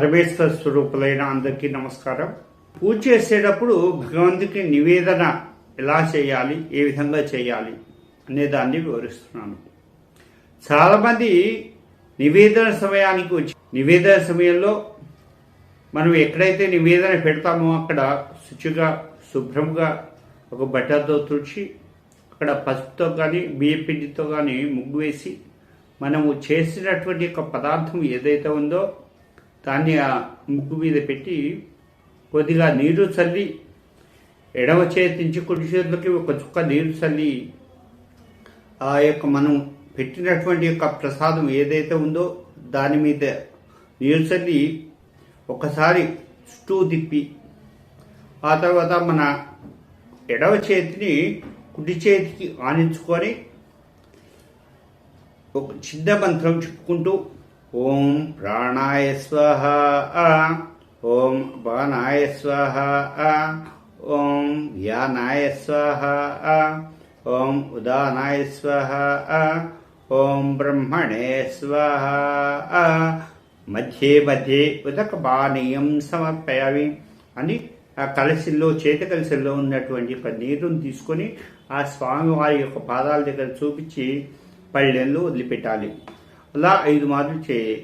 పరమేశ్వర స్వరూపులైన అందరికీ నమస్కారం. పూజ చేసేటప్పుడు భగవంతుడికి నివేదన ఎలా చేయాలి ఏ విధంగా చేయాలి అనే దాన్ని వివరిస్తున్నాను. చాలామంది నివేదన సమయానికి వచ్చి నివేదన సమయంలో మనం ఎక్కడైతే నివేదన పెడతామో అక్కడ శుచిగా శుభ్రంగా ఒక బట్టతో తుడిచి అక్కడ పసుపుతో కానీ బియ్య పిండితో కానీ ముగ్గు వేసి మనము చేసినటువంటి ఒక పదార్థం ఏదైతే ఉందో దాన్ని ఆ ముగ్గు మీద పెట్టి కొద్దిగా నీరు చల్లి ఎడమ చేతి నుంచి కుడి చేతులకి ఒక చుక్క నీరు చల్లి ఆ యొక్క మనం పెట్టినటువంటి యొక్క ప్రసాదం ఏదైతే ఉందో దాని మీద నీరు చల్లి ఒకసారి చుట్టూ తిప్పి ఆ తర్వాత మన ఎడవ చేతిని కుడి చేతికి ఆనించుకొని ఒక చిన్న మంత్రం చెప్పుకుంటూ ఓం ప్రాణాయ స్వహ ఓం బాణాయ స్వహ ఓం వ్యానాయ స్వహ ఓం ఉదానాయ స్వహ ఓం బ్రహ్మణే స్వహ మధ్యే మధ్యే ఉదక పానీయం సమర్పయామి. అని ఆ కలసిల్లో చేతి కలసిల్లో ఉన్నటువంటి ఒక నీరుని తీసుకొని ఆ స్వామివారి యొక్క పాదాల దగ్గర చూపించి పళ్ళెల్లో వదిలిపెట్టాలి. అలా ఐదు మార్లు చేయి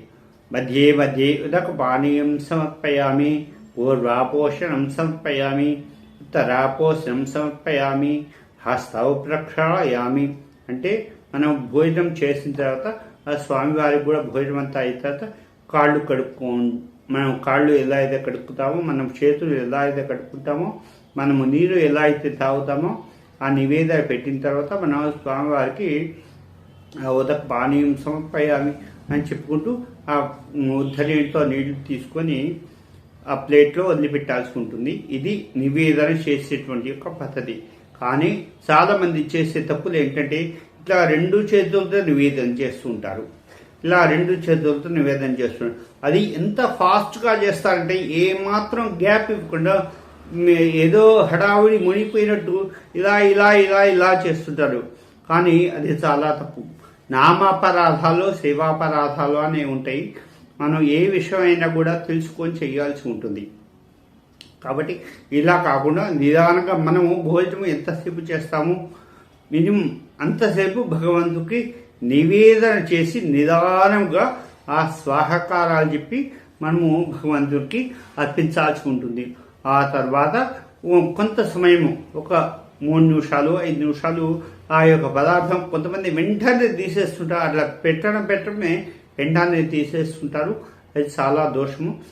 మధ్యే మధ్యే ఉదక పానీయం సమర్పయామి పూర్వాపోషణం సమర్పయామి ఉత్తరాపోషణం సమర్పయామి హస్తవు ప్రక్షాళయామి అంటే మనం భోజనం చేసిన తర్వాత ఆ స్వామివారికి కూడా భోజనం అంతా అయిన తర్వాత కాళ్ళు కడుక్కో మనం కాళ్ళు ఎలా అయితే కడుక్కుతామో మనం చేతులు ఎలా అయితే కడుక్కుంటామో మనము నీరు ఎలా అయితే తాగుతామో ఆ నివేదన పెట్టిన తర్వాత మనం స్వామివారికి ఉదక పానీయం సమర్పయామి అని చెప్పుకుంటూ ఆ ఉద్ధరణితో నీళ్ళు తీసుకొని ఆ ప్లేట్లో వదిలిపెట్టాల్సి ఉంటుంది ఇది నివేదన చేసేటువంటి ఒక పద్ధతి. కానీ చాలా మంది చేసే తప్పులు ఏంటంటే ఇట్లా రెండు చేతులతో నివేదన చేస్తుంటారు. ఇలా రెండు చేతులతో నివేదన చేస్తున్నారు అది ఎంత ఫాస్ట్గా చేస్తారంటే ఏమాత్రం గ్యాప్ ఇవ్వకుండా ఏదో హడావిడి మునిగిపోయినట్టు ఇలా ఇలా ఇలా ఇలా చేస్తుంటారు. కానీ అది చాలా తప్పు. నామాపరాధాలు సేవాపరాధాలు అనేవి ఉంటాయి. మనం ఏ విషయమైనా కూడా తెలుసుకొని చేయాల్సి ఉంటుంది. కాబట్టి ఇలా కాకుండా నిదానంగా మనము భోజనం ఎంతసేపు చేస్తాము? మినిమం అంతసేపు భగవంతుకి నివేదన చేసి నిదానంగా ఆ స్వాహకారాలు చెప్పి మనము భగవంతుడికి అర్పించాల్సి ఉంటుంది. ఆ తర్వాత కొంత సమయము ఒక మూడు నిమిషాలు ఐదు నిమిషాలు ఆ యొక్క పదార్థం కొంతమంది వెంటనే తీసేస్తుంటారు. అట్లా పెట్టడం పెట్టడమే వెంటనే తీసేస్తుంటారు. అది చాలా దోషము.